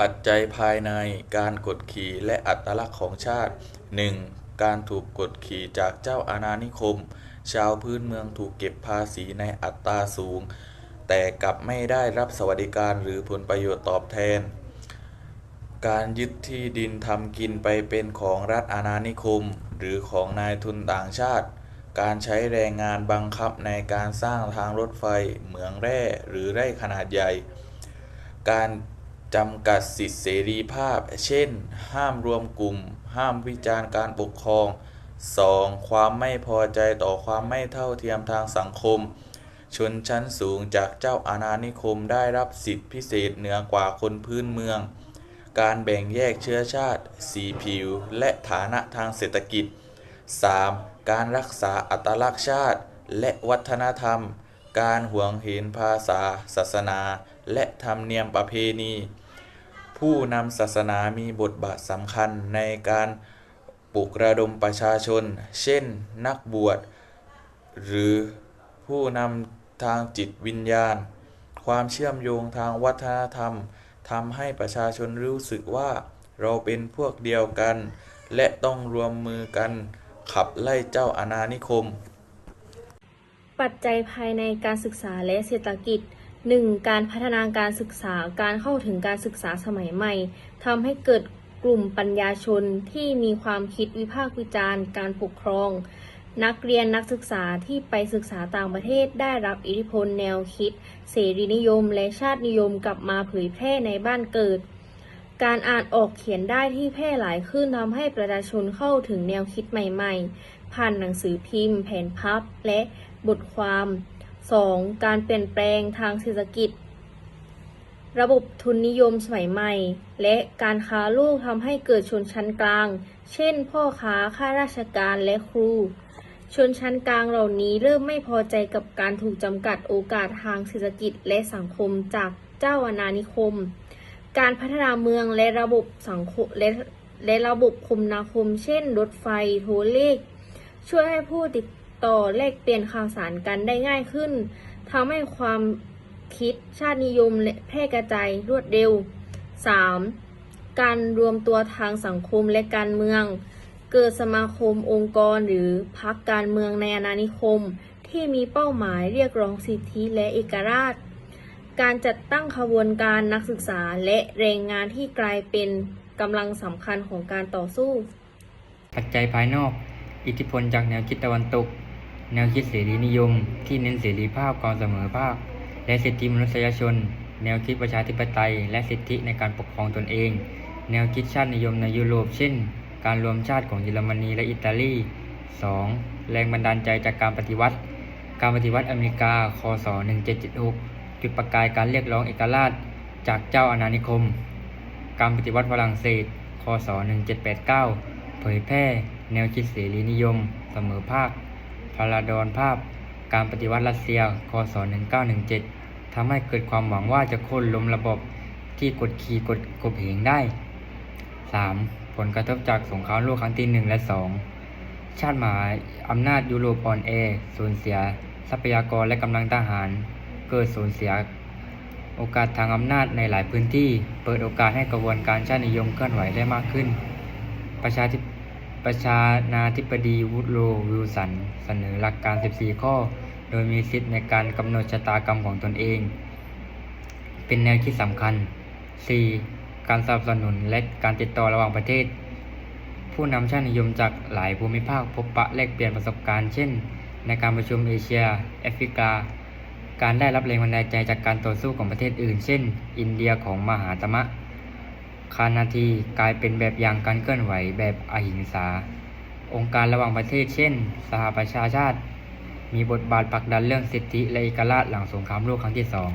ปัจจัยภายในการกดขี่และอัตลักษณ์ของชาติ 1. การถูกกดขี่จากเจ้าอาณานิคม ชาวพื้นเมืองถูกเก็บภาษีในอัตราสูง แต่กลับไม่ได้รับสวัสดิการหรือผลประโยชน์ตอบแทน การยึดที่ดินทำกินไปเป็นของรัฐอาณานิคม หรือของนายทุนต่างชาติ การใช้แรงงานบังคับในการสร้างทางรถไฟ เหมืองแร่หรือไร่ขนาดใหญ่ การ จำกัดสิทธิเสรีภาพ เช่น ห้ามรวมกลุ่ม ห้ามวิจารณ์การปกครอง 2. ความไม่พอใจต่อความไม่เท่าเทียมทางสังคม ชนชั้นสูงจากเจ้าอาณานิคมได้รับสิทธิพิเศษเหนือกว่าคนพื้นเมือง การแบ่งแยกเชื้อชาติ สีผิว และฐานะทางเศรษฐกิจ 3. การรักษาอัตลักษณ์ชาติ และวัฒนธรรม การหวงเห็นภาษา ศาสนา และธรรมเนียมประเพณี ผู้นำศาสนามีบทบาทสำคัญในการปลุกระดมประชาชน เช่น นักบวช หรือผู้นำทางจิตวิญญาณ ความเชื่อมโยงทางวัฒนธรรมทำให้ประชาชนรู้สึกว่าเราเป็นพวกเดียวกัน และต้องรวมมือกันขับไล่เจ้าอาณานิคม ปัจจัยภายในการศึกษาและเศรษฐกิจ 1. การพัฒนาการศึกษาการเข้าถึงการศึกษาสมัยใหม่ทำให้เกิดกลุ่มปัญญาชนที่มีความคิดวิพากษ์วิจารณ์ การปกครอง นักเรียนนักศึกษาที่ไปศึกษาต่างประเทศได้รับอิทธิพลแนวคิด เสรีนิยม และชาตินิยมกลับมาเผยแพร่ในบ้านเกิด การอ่านออกเขียนได้ที่แพร่หลายขึ้นทำให้ประชาชนเข้าถึงแนวคิดใหม่ ๆ ผ่านหนังสือพิมพ์ แผ่นพับและบทความ 2. การเปลี่ยนแปลงทางเศรษฐกิจ ระบบทุนนิยมสมัยใหม่ และการค้าลูกทำให้เกิดชนชั้นกลาง เช่น พ่อค้าข้าราชการและครู ชนชั้นกลางเหล่านี้เริ่มไม่พอใจกับการถูกจำกัดโอกาสทางเศรษฐกิจและสังคมจากเจ้าอาณานิคม การพัฒนาเมืองและระบบสังคมและและระบบคมนาคม เช่น รถไฟ โทรเลข ช่วยให้ผู้ติด ต่อแลกเปลี่ยนข่าวสารกันได้ง่ายขึ้นทำให้ความคิดชาตินิยมและแพร่กระจายรวดเร็ว 3. การรวมตัวทางสังคมและการเมือง เกิดสมาคมองค์กรหรือพรรคการเมืองในอาณานิคม ที่มีเป้าหมายเรียกร้องสิทธิและเอกราช การจัดตั้งขบวนการนักศึกษาและแรงงานที่กลายเป็นกำลังสำคัญของการต่อสู้ ปัจจัยภายนอก อิทธิพลจากแนวคิดตะวันตก แนวคิดเสรีนิยม ที่เน้นเสรีภาพความเสมอภาค และสิทธิมนุษยชน แนวคิดประชาธิปไตย และสิทธิในการปกครองตนเอง แนวคิดชาตินิยมในยุโรป เช่น การรวมชาติของเยอรมนีและอิตาลี 2. แรงบันดาลใจจากการปฏิวัติ การปฏิวัติอเมริกา คศ 1776 จุดประกายการเรียกร้องเอกราช จากเจ้าอาณานิคม การปฏิวัติฝรั่งเศส คศ 1789 เผยแพร่ แนวคิดเสรีนิยม เสมอภาค พลาดอนภาพการปฏิวัติรัสเซีย คศ 1917 ทำให้เกิดความหวังว่าจะโค่นล้มระบบที่กดขี่กดกบเหงได้ 3. ผลกระทบจากสงครามโลกครั้งที่ 1 และ 2 ชาติมหาอำนาจยุโรปอ่อนแอสูญเสีย ทรัพยากรและกำลังทหาร เกิดสูญเสีย โอกาสทางอำนาจในหลายพื้นที่ เปิดโอกาสให้กระบวนการชาตินิยมเคลื่อนไหวได้มากขึ้น ประชาธิป ประชานาธิบดีวูดโรวิลสัน เสนอหลักการ 14 ข้อ โดยมีสิทธิในการกำหนดชะตากรรมของตนเอง เป็นแนวคิดสำคัญ 4. การสนับสนุนและการติดต่อระหว่างประเทศ ผู้นำชาตินิยมจากหลายภูมิภาคพบปะแลกเปลี่ยนประสบการณ์ เช่น ในการประชุมเอเชีย แอฟริกา การได้รับแรงบันดาลใจจากการต่อสู้ของประเทศอื่น เช่น อินเดียของมหาตมะ คานาทีกลายเป็นแบบอย่างการเคลื่อนไหวแบบอหิงสา องค์การระหว่างประเทศเช่น สหประชาชาติ มีบทบาทผลักดันเรื่องสิทธิและเอกราชหลังสงครามโลกครั้งที่สอง